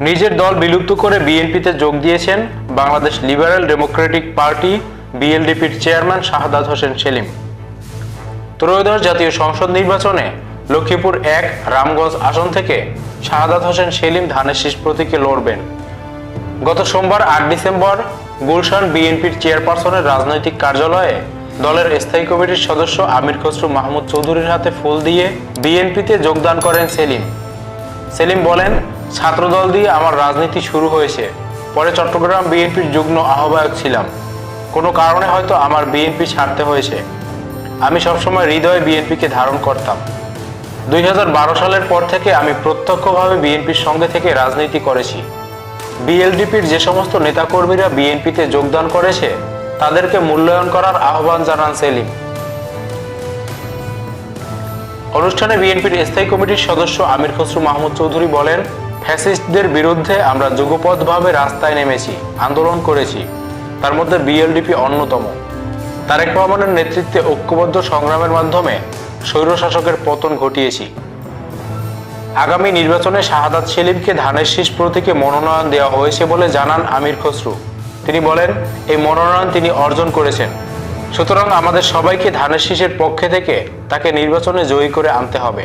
নিজের দল বিলুপ্ত করে বিএনপিতে যোগ দিয়েছেন বাংলাদেশ লিবারেল ডেমোক্রেটিক পার্টি বিএলডিপির চেয়ারম্যান শাহাদাত হোসেন সেলিম। ত্রয়োদশ জাতীয় সংসদ নির্বাচনে লক্ষ্মীপুর এক, রামগঞ্জ আসন থেকে শাহাদাত হোসেন সেলিম ধানের শীষ প্রতীকে লড়বেন। গত সোমবার আট ডিসেম্বর গুলশান বিএনপির চেয়ারপারসনের রাজনৈতিক কার্যালয়ে দলের স্থায়ী কমিটির সদস্য আমির খসরু মাহমুদ চৌধুরীর হাতে ফুল দিয়ে বিএনপিতে যোগদান করেন সেলিম। সেলিম বলেন ছাত্রদল দিয়ে আমার রাজনীতি শুরু হয়েছে। পরে চট্টগ্রাম বিএনপির যুগ্ম আহ্বায়ক ছিলাম। কোনো কারণে হয়তো আমার বিএনপি ছাড়তে হয়েছে। আমি সবসময় হৃদয়ে বিএনপিকে ধারণ করতাম। দুই সালের পর থেকে আমি প্রত্যক্ষভাবে বিএনপির সঙ্গে থেকে রাজনীতি করেছি। বিএলডিপির যে সমস্ত নেতাকর্মীরা বিএনপিতে যোগদান করেছে, তাদেরকে মূল্যায়ন করার আহ্বান জানান সেলিম। অনুষ্ঠানে বিএনপির স্থায়ী কমিটির সদস্য আমির খসরু মাহমুদ চৌধুরী বলেন ফ্যাসিস্টদের বিরুদ্ধে আমরা যুগপথভাবে রাস্তায় নেমেছি, আন্দোলন করেছি। তার মধ্যে বিএলডিপি অন্যতম। তারেক রহমানের নেতৃত্বে ঐক্যবদ্ধ সংগ্রামের মাধ্যমে স্বৈরশাসকের পতন ঘটিয়েছি। আগামী নির্বাচনে শাহাদাত সেলিমকে ধানের শীষ প্রতীকে মনোনয়ন দেওয়া হয়েছে বলে জানান আমির খসরু। তিনি বলেন, এই মনোনয়ন তিনি অর্জন করেছেন। সুতরাং আমাদের সবাইকে ধানের শীষের পক্ষে থেকে তাকে নির্বাচনে জয়ী করে আনতে হবে।